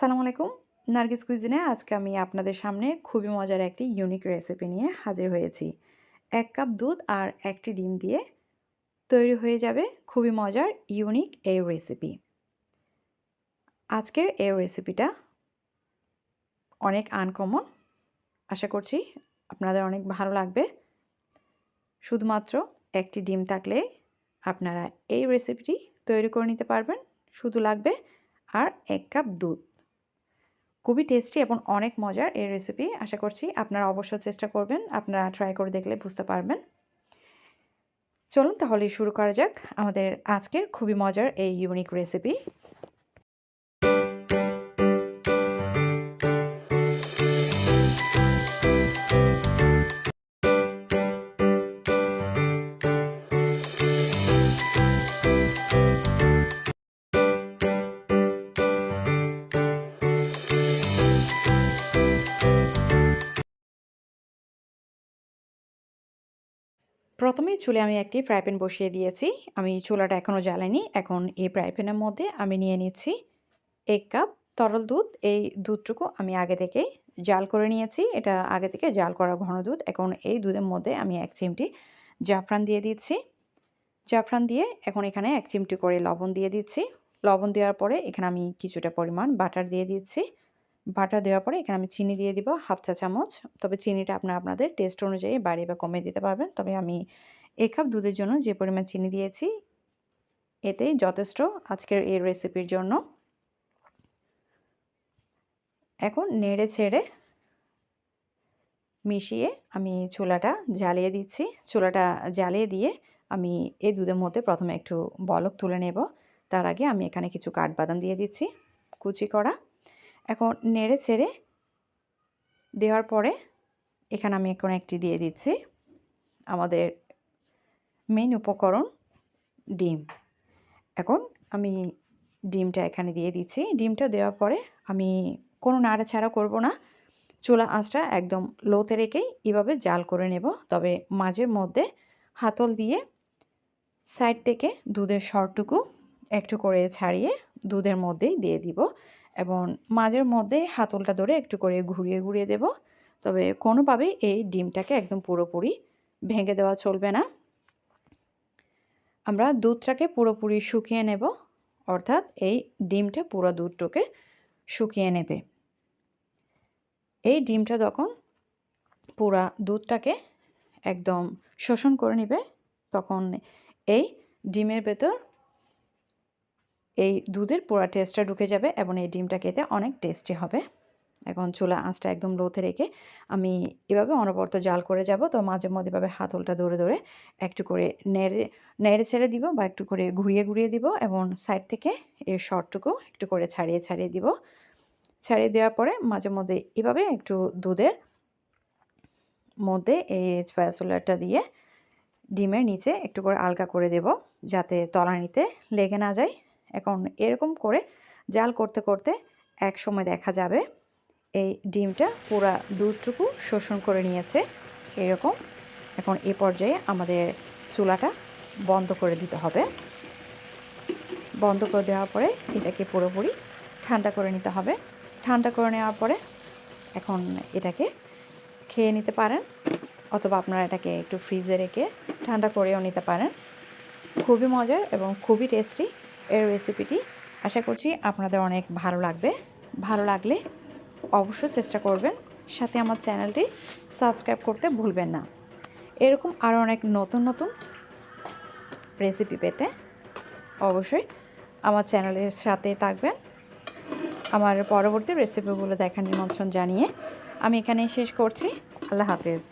আসসালামু আলাইকুম। নার্গিস কুইজিনে আজকে আমি আপনাদের সামনে খুবই মজার একটি ইউনিক রেসিপি নিয়ে হাজির হয়েছি। এক কাপ দুধ আর একটি ডিম দিয়ে তৈরি হয়ে যাবে খুবই মজার ইউনিক এই রেসিপি আজকের এই রেসিপিটা অনেক আনকমন আশা করছি আপনাদের অনেক ভালো লাগবে। শুধুমাত্র একটি ডিম থাকলে আপনারা এই রেসিপিটি তৈরি করে নিতে পারবেন। শুধু লাগবে আর এক কাপ দুধ। খুবই টেস্টি এবং অনেক মজার এই রেসিপি আশা করছি আপনারা অবশ্যই চেষ্টা করবেন, আপনারা ট্রাই করে দেখলে বুঝতে পারবেন। চলুন তাহলে শুরু করা যাক আমাদের আজকের খুবই মজার এই ইউনিক রেসিপি প্রথমে চুলে আমি একটি ফ্রাই প্যান বসিয়ে দিয়েছি। আমি চুলাটা এখনও জ্বালাইনি। এখন এই ফ্রাই প্যানের মধ্যে আমি নিয়ে নিচ্ছি এক কাপ তরল দুধ। এই দুধটুকু আমি আগে থেকে জাল করে নিয়েছি। এটা আগে থেকে জাল করা ঘন দুধ। এখন এই দুধের মধ্যে আমি এক চিমটি জাফরান দিয়ে দিচ্ছি। জাফরান দিয়ে এখন এখানে এক চিমটি করে লবণ দিয়ে দিচ্ছি। লবণ দেওয়ার পরে এখানে আমি কিছুটা পরিমাণ বাটার দিয়ে দিচ্ছি। বাটার দেওয়ার পরে এখানে আমি চিনি দিয়ে দিব হাফ চা চামচ। তবে চিনিটা আপনার আপনাদের টেস্ট অনুযায়ী বাড়িয়ে বা কমিয়ে দিতে পারবেন। তবে আমি এক কাপ দুধের জন্য যে পরিমাণ চিনি দিয়েছি এতেই যথেষ্ট আজকের এই রেসিপির জন্য। এখন নেড়ে ছেড়ে মিশিয়ে আমি চুলাটা জ্বালিয়ে দিচ্ছি। চুলাটা জ্বালিয়ে দিয়ে আমি এই দুধের মধ্যে প্রথমে একটু বলক তুলে নেব। তার আগে আমি এখানে কিছু কাঠবাদাম দিয়ে দিচ্ছি। কুচি করা এখন নেড়ে ছেড়ে দেওয়ার পরে এখানে আমি এখন একটি দিয়ে দিচ্ছি আমাদের মেন উপকরণ ডিম। এখন আমি ডিমটা এখানে দিয়ে দিচ্ছি। ডিমটা দেওয়ার পরে আমি কোনো নাড়াছাড়া করব না। চুলা আঁচটা একদম লোতে রেখেই এভাবে জাল করে নেব। তবে মাঝের মধ্যে হাতল দিয়ে সাইড থেকে দুধের শরটুকু একটু করে ছাড়িয়ে দুধের মধ্যেই দিয়ে দিব। এবং মাঝের মধ্যে হাতলটা ধরে একটু করে ঘুরিয়ে ঘুরিয়ে দেব। তবে কোনোভাবেই এই ডিমটাকে একদম পুরোপুরি ভেঙে দেওয়া চলবে না। আমরা দুধটাকে পুরোপুরি শুকিয়ে নেব। অর্থাৎ এই ডিমটা পুরো দুধটাকে শুকিয়ে নেবে। এই ডিমটা তখন পুরা দুধটাকে একদম শোষণ করে নেবে, তখন এই ডিমের ভেতর এই দুধের পুরা টেস্টটা ঢুকে যাবে এবং এই ডিমটা খেতে অনেক টেস্টি হবে। এখন চুলা আঁচটা একদম লোতে রেখে আমি এভাবে অনবরত জাল করে যাব। তো মাঝে মধ্যে এভাবে হাতলটা ধরে ধরে একটু করে নেড়ে নেড়ে ছেড়ে দিব বা একটু করে ঘুরিয়ে ঘুরিয়ে দিব এবং সাইড থেকে এই শর্টটুকু একটু করে ছাড়িয়ে ছাড়িয়ে দিব। ছাড়িয়ে দেওয়ার পরে মাঝে মধ্যে এভাবে একটু দুধের মধ্যে এই স্প্যাসুলারটা দিয়ে ডিমের নিচে একটু করে আলগা করে দেব যাতে তলানিতে লেগে না যায়। এখন এরকম করে জাল করতে করতে এক সময় দেখা যাবে এই ডিমটা পুরা দুধটুকু শোষণ করে নিয়েছে। এরকম এখন এ পর্যায়ে আমাদের চুলাটা বন্ধ করে দিতে হবে। বন্ধ করে দেওয়ার পরে এটাকে পুরোপুরি ঠান্ডা করে নিতে হবে। ঠান্ডা করে নেওয়ার পরে এখন এটাকে খেয়ে নিতে পারেন অথবা আপনারা এটাকে একটু ফ্রিজে রেখে ঠান্ডা করেও নিতে পারেন। খুবই মজার এবং খুবই টেস্টি এর রেসিপিটি আশা করছি আপনাদের অনেক ভালো লাগবে। ভালো লাগলে অবশ্যই চেষ্টা করবেন। সাথে আমার চ্যানেলটি সাবস্ক্রাইব করতে ভুলবেন না। এরকম আরও অনেক নতুন নতুন রেসিপি পেতে অবশ্যই আমার চ্যানেলের সাথে থাকবেন। আমার পরবর্তী রেসিপিগুলো দেখার নিমন্ত্রণ জানিয়ে আমি এখানেই শেষ করছি। আল্লাহ হাফেজ।